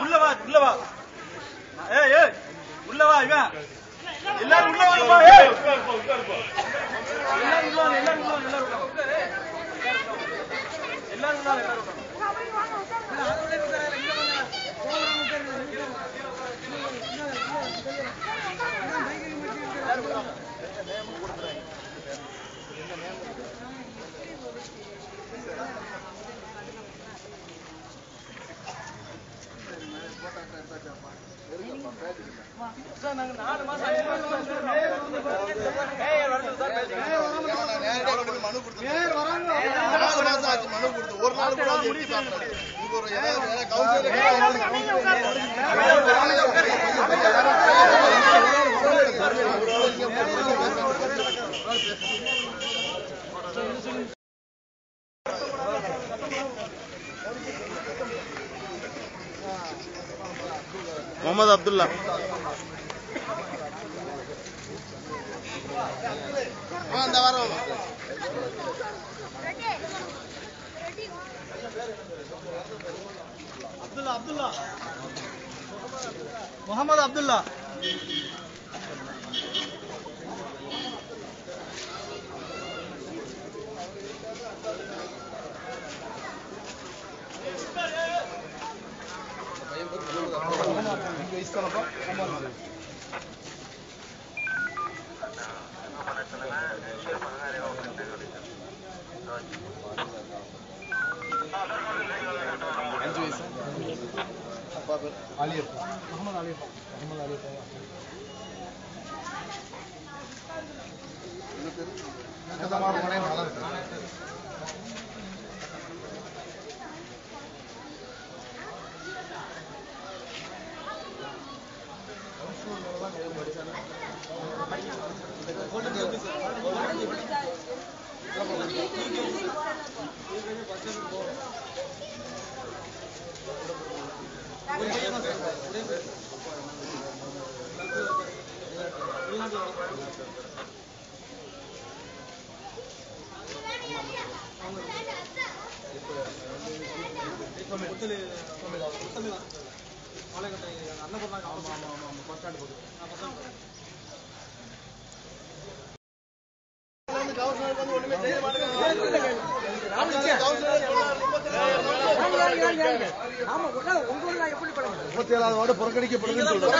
உள்ள வா உள்ள வா ஏய் ஏய் உள்ள வா இவன் எல்லாரும் உள்ள வாங்கப்பா ஏய் எல்லாரும் உள்ள வாங்க எல்லாரும் உள்ள வாங்க எல்லாரும் உள்ள வாங்க எல்லாரும் உள்ள வாங்க சார் நாங்க நாலு மாசம் அஞ்சு மாசம் மனு கொடுத்து நாலு மாசம் ஆச்சு மனு கொடுத்து ஒரு நாள் கூட எட்டி ஒரு ஏதாவது வேற முகமது அந்த வாரம் அப்துல்லா அப்துல்லா. முகமது அப்துல்லா. அப்பா பேர் அலியப்பா. முகமது அலிஃபா முகமது அலியப்பா. நல்லா இருக்கு. அண்ணா பசங்க ஆமா ஆமா ஆமா பஸ் ஸ்டாண்ட் போகுது நான் பசங்க முப்பத்தி ஏழாவது வார்டு புறக்கணிக்கப்படுதுன்னு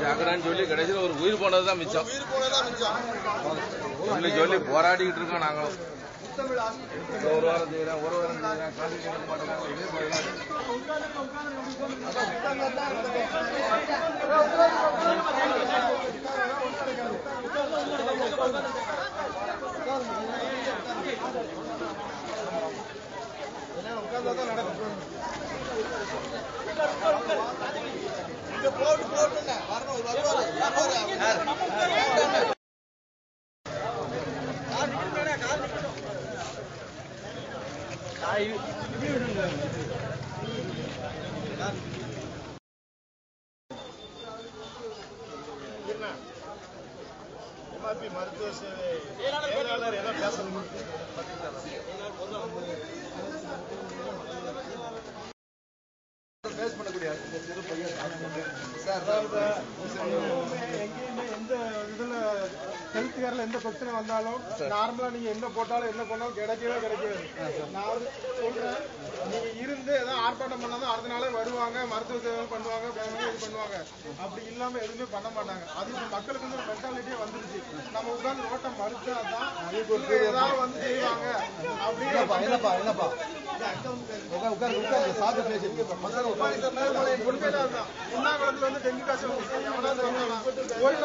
ஜாக்கிரன்னு சொல்லி கடைசியில் ஒரு உயிர் போனதுதான் மிச்சம். உயிர் போனதான் மிச்சம். சொல்லி சொல்லி போராடிக்கிட்டு இருக்கோம் நாங்களும். ஒரு வாரம் செய்யறேன் ஒரு வாரம் செய்யறேன். கொடுக்க எம்ஆர்பி மருத்துவ சேவை செயலாளர் என்ன பேசணும். பேஸ் பண்ணக்கூடிய இந்த சிறு பையன் சார் எங்கேயுமே எந்த இதுல ஹெல்த் கேர்ல எந்த பிரச்சனை வந்தாலும் நார்மலா நீங்க என்ன போட்டாலும் என்ன பண்ணாலும் கிடைக்கவே கிடைக்காது நான் வந்து சொல்றேன் நீங்க இருந்து ஏதாவது ஆர்ப்பாட்டம் பண்ணாதான் அடுத்த நாளே வருவாங்க மருத்துவ சேவை பண்ணுவாங்க இது பண்ணுவாங்க அப்படி இல்லாம எதுவுமே பண்ண மாட்டாங்க அது மக்களுக்கு வந்து மென்டாலிட்டியே வந்துருச்சு நம்ம உட்கார்ந்து ரோட்டை மறுத்தாதான் ஏதாவது வந்து செய்வாங்க அப்படின்னு என்னப்பா என்னப்பா உட்கார் உட்கார் உட்கார் சாப்பிட்டு பேசி மக்கள். உண்ணாவிரதத்துல வந்து டெங்கு காய்ச்சல்? ஒரு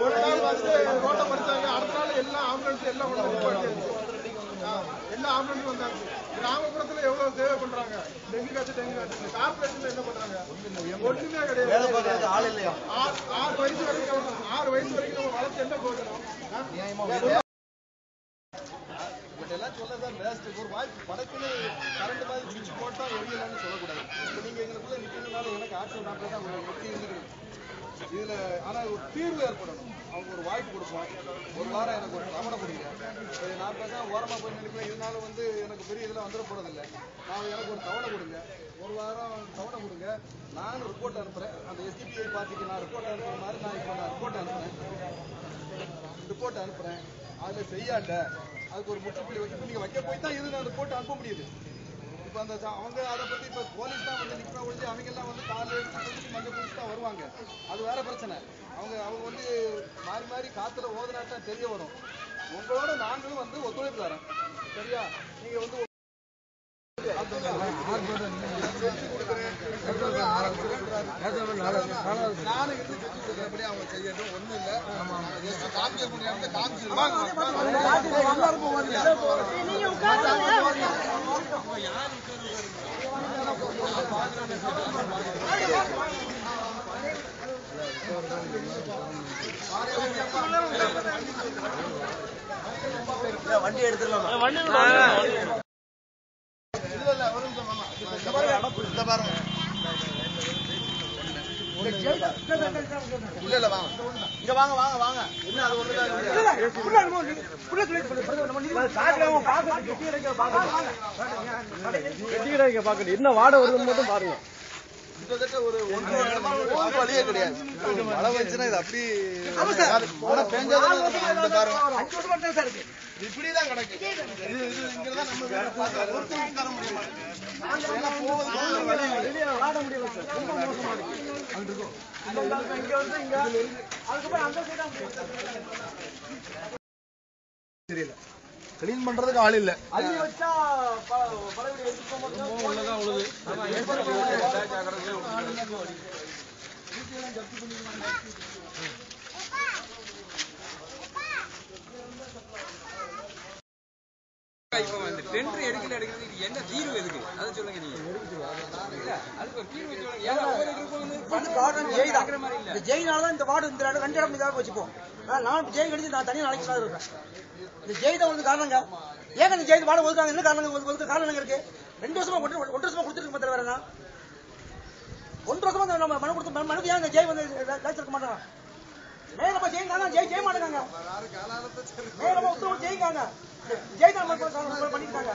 ஒரு நாள் வந்து ரோட்டை அடுத்த நாள் எல்லா ஆம்புலன்ஸ் எல்லாம் கொண்டு எல்லா ஆம்புலன்ஸும் வந்தாங்க கிராமப்புறத்துல எவ்வளவு சேவை பண்றாங்க டெங்கு காய்ச்சல் டெங்கு காய்ச்சல் கார்பரேஷன்ல என்ன பண்றாங்க ஒண்ணுமே கிடையாது ஆள் இல்லையா ஆறு வயசு வரைக்கும் ஆறு வயசு வரைக்கும் நம்ம வளர்த்து என்ன போகணும் ஆ? சொல்லதான் வேஸ்ட் ஒரு வாய்ப்பு கரண்ட் மாதிரி சுவிட்ச் போட்டா எரியலன்னு சொல்லக்கூடாது நீங்க எங்களுக்குள்ள நிக்கிறதுனால எனக்கு ஆட்சி நாட்டில் தான் உங்களுக்கு வெற்றி இதுல ஆனா ஒரு தீர்வு ஏற்படணும். அவங்க ஒரு வாய்ப்பு கொடுப்போம் ஒரு வாரம் எனக்கு ஒரு தவணை கொடுங்க நான் பேச ஓரமா போய் நினைக்கிறேன். இதனால வந்து எனக்கு பெரிய இதுல வந்துட போறதில்லை நான் எனக்கு ஒரு தவணை கொடுங்க. ஒரு வாரம் தவணை கொடுங்க. நான் ரிப்போர்ட் அனுப்புறேன். அந்த எஸ்டிபிஐ பார்ட்டிக்கு நான் ரிப்போர்ட் அனுப்புற மாதிரி நான் இப்போ நான் ரிப்போர்ட் அனுப்புறேன். ரிப்போர்ட் அனுப்புறேன். அதுல செய்யாட்ட. அதுக்கு ஒரு முற்றுப்புள்ளி வைக்க நீங்க வைக்க போய் தான் இது நான் ரிப்போர்ட் அனுப்ப முடியுது. இப்ப அந்த அவங்க அதை பத்தி இப்ப போலீஸ் தான் வந்து நிக்கிற ஒழிஞ்சு அவங்க எல்லாம் வந்து காலையில எடுத்து குளிச்சு மஞ்சள் குளிச்சு தான் வருவாங்க. அது வேற பிரச்சனை. அவங்க அவங்க வந்து மாறி மாறி காத்துல ஓதுனாட்டா தெரிய வரும். உங்களோட நாங்களும் வந்து ஒத்துழைப்பு தரோம் சரியா? நீங்க வந்து நானும் இருந்து செஞ்சு கொடுக்குறபடி அவங்க செய்யட்டும் ஒண்ணும் இல்ல. ஜஸ்ட் காமிக்க காமிச்சிருவாங்க இல்ல இல்ல ஒரு நிமிஷம் மாமா இந்த பாருங்க இந்த பாருங்க இல்ல இல்ல வாங்க. இங்க வாங்க. வாங்க வாங்க. என்ன அது ஒண்ணுதான் என்ன வாட வருதுன்னு மட்டும் பாருங்க கிட்டத்தட்ட ஒரு ஒன்று ஒரு வழியே கிடையாது. மழை வந்துச்சுன்னா இது அப்படி மழை பெஞ்சாதான் இந்த பாருங்க இப்படிதான் கிடக்கு. இது இது இங்கதான் நம்ம வீடு பார்த்து ஒருத்தருக்கு தர முடியுமா ஏன்னா போவதுக்கு ஒரு வழி இல்லை. வாட முடியல சார் ரொம்ப மோசமா இருக்கு அங்க இருக்கும் இங்க வந்து இங்க அதுக்கப்புறம் அந்த சைடா தெரியல. கிளீன் பண்றதுக்கு ஆள் இல்ல. அள்ளி வச்சா இப்ப வந்து டெண்டர் எடுக்கல எடுக்கிறது இது என்ன தீர்வு எதுக்கு? அதை சொல்லுங்க நீங்க. அதுக்கு தீர்வு சொல்லுங்க ஏன்னா ஜெய் தான். இந்த ஜெயினால தான் இந்த வார்டு இந்த ரெண்டு இடம் இதாக வச்சுப்போம். நான் ஜெய் கடிச்சு நான் தனியாக நாளைக்கு இருக்கேன் இந்த ஜெய் தான் வந்து காரணங்க. ஏங்க இந்த ஜெய் வார்டு ஒதுக்காங்க என்ன காரணம் ஒதுக்க காரணம் என்னங்க இருக்கு? ரெண்டு வருஷமா ஒன்று ஒன்றரை வருஷமா கொடுத்துருக்கு மத்திய வேற ஒன்றரை வருஷமா நம்ம மனு கொடுத்து மனுக்கு ஏன் ஜெய் வந்து இருக்க மாட்டாங்க? மேலப்பா ஜெயிங்க ஜெய் ஜெய மாட்டேங்க மேலப்பா உத்தரவு ஜெயிக்காங்க ஜெய் தான் பண்ணிருக்காங்க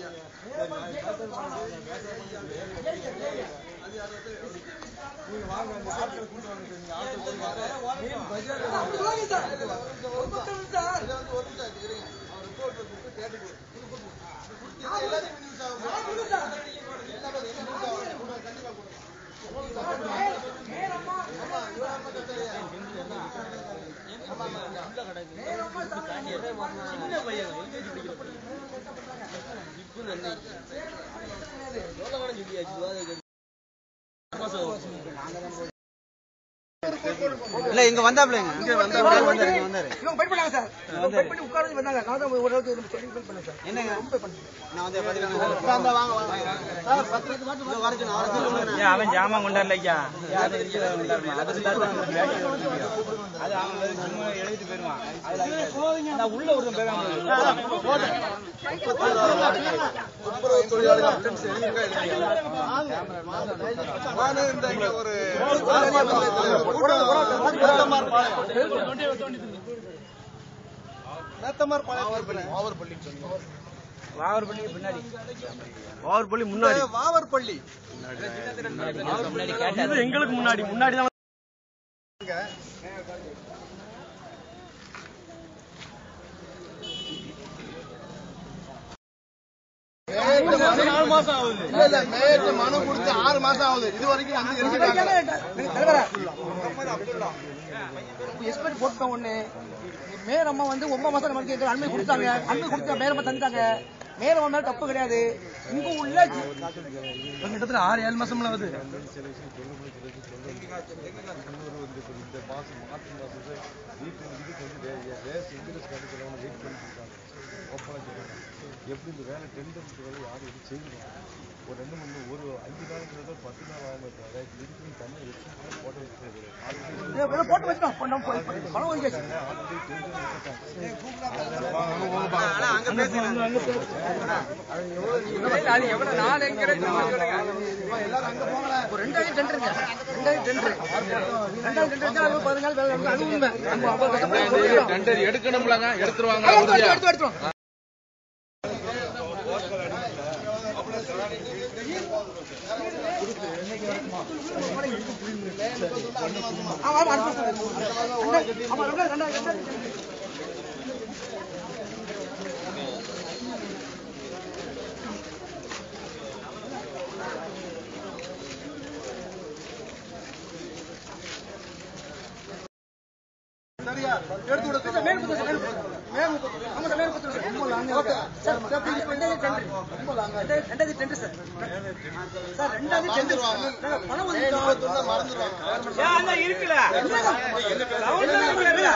இவங்க இவங்கள்ட்டையும் ஏன் கோல் போடுறீங்க அன்னைக்கு ஜெ- அன்னைக்கு வச்சுருங்க, அன்னைக்கு வைக்க வேண்டியது இல்லைங்க. இவ்வளவு நேரம் அவங்க போயிட்டாங்க. இவ்வளவு நேரம் ஜெயில காரணங்க. அப்படி சொல்லாதீங்க சார். ஒரு பக்கம் கொடுங்க சார். மேலம்மா. لي أجواء இல்ல இங்க வந்தாப்லங்க இங்க வந்தாரு இங்க வந்தாரு இவங்க வெயிட் பண்ணாங்க சார் வெயிட் பண்ணி உட்கார்ந்து வந்தாங்க நான் தான் ஓரளவுக்கு நம்ம சொல்லி வெயிட் பண்ணேன் சார் என்னங்க ரொம்ப பண்ணேன் நான் வந்து பாத்தீங்கன்னா வாங்க வாங்க சார் பத்து நிமிஷம் மட்டும் வரணும் அவரை அவன் ஜாமான் கொண்டாடலையா அது அவன் சும்மா எழுதிட்டு போயிருவான் நான் உள்ள ஒருத்தன் போயிருவான் துப்புரவு தொழிலாளர்கள் attendance எழுதியிருக்கா இல்லையா? நானு இந்த இங்க ஒரு வாவர்பள்ளி பின்னாடி. வாவர்பள்ளி முன்னாடி. வாவர்பள்ளி. எங்களுக்கு முன்னாடி. முன்னாடி தான் இல்ல இல்ல நேற்று மனு கொடுத்து ஆறு மாசம் ஆகுது. இது வரைக்கும் வந்து போட்ட உடனே மேயர் அம்மா வந்து ஒன்பது மாசம் நமக்கு அனுமதி கொடுத்தாங்க. அனுமதி கொடுத்த மேயர் அம்மா தந்துட்டாங்க. மேல உன் மேல தப்பு கிடையாது. இங்க உள்ள கிட்டத்தட்ட ஆறு ஏழு ஆகுது மாசம் வந்து சொல்லுவாங்க எப்படி இந்த வேலை டெண்டர் வேலை யாரும் எதுவும் செய்யணும் ஒரு ரெண்டு மூணு ஒரு அஞ்சு நாளுங்கிறத பத்து நாள் ஆகும் தவிர இதுக்கு தண்ணி வச்சு போட்டு ஆல்ரெடி போட்டு வச்சுட்டோம் பணம் டெண்டர் அது எவ்வளவு நாள் எங்கிறது ஒரு ரெண்டாயிரம் டெண்டருங்க ரெண்டாயிரம் டெண்டர் ரெண்டாயிரம் டெண்டர் அது உண்மை டெண்டர் எடுக்கணும்லங்க எடுத்துருவாங்க எடுத்து ஆமா ஆமா அடுத்த வருஷம். ஆமா ரெண்டாயிரம் ரெண்டாயிரம் ரெண்டாயிரம் சரியா எடுத்து விட சார், மேல் குத்து, மேல் குத்து. மேல் குத்து. ஆமா சார், மேல் குத்து. ஓகே. சார், சார், please, ரெண்டாயிரம் டெண்டர். சார். சார், பணம். மறந்துடுவாங்க. இருக்குல்ல ரவுண்டா இருக்குல்ல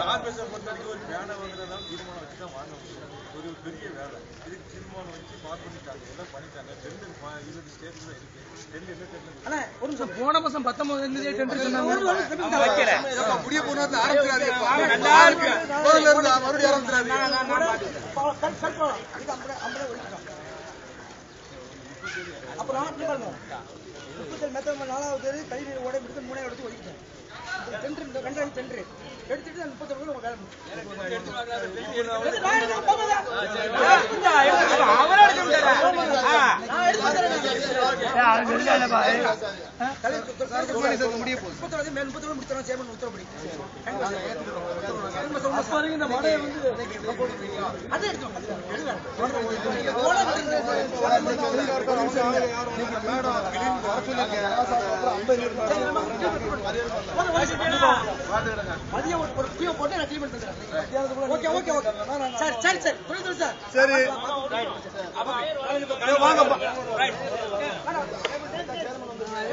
கார்பரேஷன் பொறுத்த வரைக்கும் ஒரு பேனை வாங்குறதாலும் தீர்மானம் வச்சு தான் வாங்க முடியும். ஒரு பெரிய வேலை இதுக்கு தீர்மானம் வச்சு பாஸ் பண்ணிட்டாங்க எல்லாம் பண்ணிட்டாங்க டெண்டர் இருபது ஸ்டேட்ல இருக்கு டெண்டர் என்ன டெண்டர் அண்ணா, ஒரு நிமிஷம். போன மாசம் பத்தொன்பது சொன்னாங்க முடிய மறுபடியும் ஆரம்பிக்கிறாரு அப்புறம் பாருங்க. முப்பத்தேழு மெத்தட் நாலாவது கழிவு ஓட முடித்து மூணாவது எடுத்து ஒதுக்கிட்டேன் இந்த ரெண்டாயிரம் டெண்டர் எடுத்துட்டு அந்த முப்பத்தேழு உங்க வேலை. எடுத்து எடுத்து எடுத்து அவரே எடுத்து முடிய போகுது முடிச்சிடலாம் சேர்மன் உத்தரப்படி அதை மதியம் ஒரு பிஓ போட்டு நான் ட்ரீட்மெண்ட் தந்துடுறேன் ஓகே ஓகே ஓகே சரி சரி சரி புரியுது சார் சரி வாங்கப்பா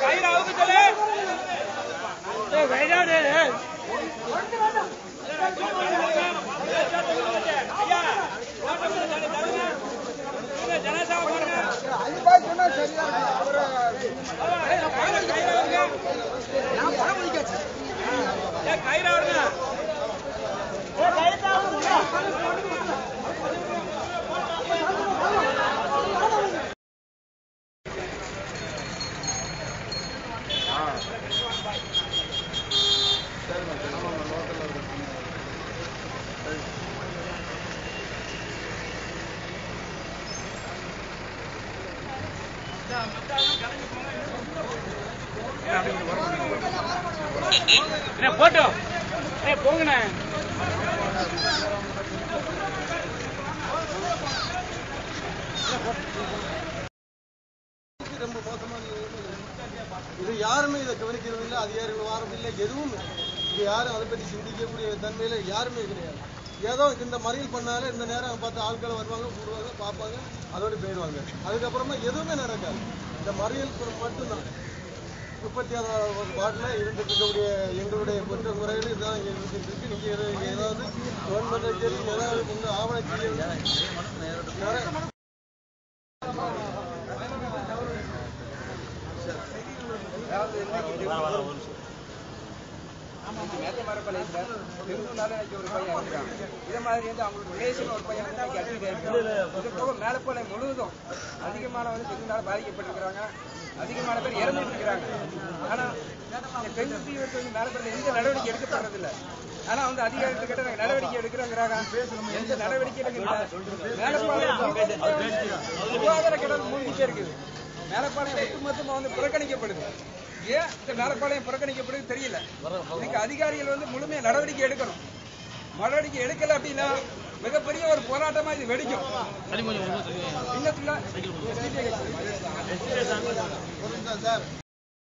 கயிறு அவுக்கு சொல்லு ஏய், வைடாடு. ஐயா, ஏங்க, ஜனாசாவை பாருங்க. ஏய், நான் பாருங்க, கயிறு அவுங்க. நான் பணம் ஒதுக்கியாச்சு ஏய், கயிறு அவுங்க. என்ன போட்டோ போங்கண்ணே. ரொம்ப மோசமான இது யாருமே இதை கவனிக்கிறது இல்லை அதிகாரிகள் வாரதில்லை எதுவும் இது யாரும் அதை பற்றி சிந்திக்கக்கூடிய தன்மையில யாருமே கிடையாது. ஏதோ இந்த மறியல் பண்ணாலே இந்த நேரம் பார்த்து ஆட்கள் வருவாங்க கூடுவாங்க பார்ப்பாங்க அதோட போயிடுவாங்க. அதுக்கப்புறமா எதுவுமே நடக்காது. இந்த மறியல் மட்டும்தான். முப்பத்தி ஆறாவது வார்டில் இருந்துட்டு இருக்கக்கூடிய எங்களுடைய குற்ற முறைகள் இதுதான் இங்கே இருந்துட்டு இருக்கு. நீங்க ஏதாவது கவர்மெண்ட் ஏதாவது இதே மாதிரி வந்து அவங்களுக்கு ரிலேஷன் ஒரு பையன் வந்து இது போக முழுவதும் அதிகமான வந்து பெருங்குனால பாதிக்கப்பட்டிருக்கிறாங்க அதிகமான பேர் இறந்துட்டு இருக்கிறாங்க ஆனா இந்த தீவிரத்தை வந்து மேலப்பட எந்த நடவடிக்கை எடுக்கப்படுறதில்ல ஆனா வந்து அதிகாரிகள் கிட்ட நாங்க நடவடிக்கை எடுக்கிறோங்கிறாங்க. எந்த நடவடிக்கை சுகாதார கிடங்கு மூழ்கிட்டே இருக்குது. மேலப்பாளையம் ஒட்டுமொத்தமா வந்து புறக்கணிக்கப்படுது. ஏன் இந்த மேலப்பாளையம் புறக்கணிக்கப்படுது தெரியல. இதுக்கு அதிகாரிகள் வந்து முழுமையா நடவடிக்கை எடுக்கணும். நடவடிக்கை எடுக்கல அப்படின்னா மிகப்பெரிய ஒரு போராட்டமா இது வெடிக்கும். சார்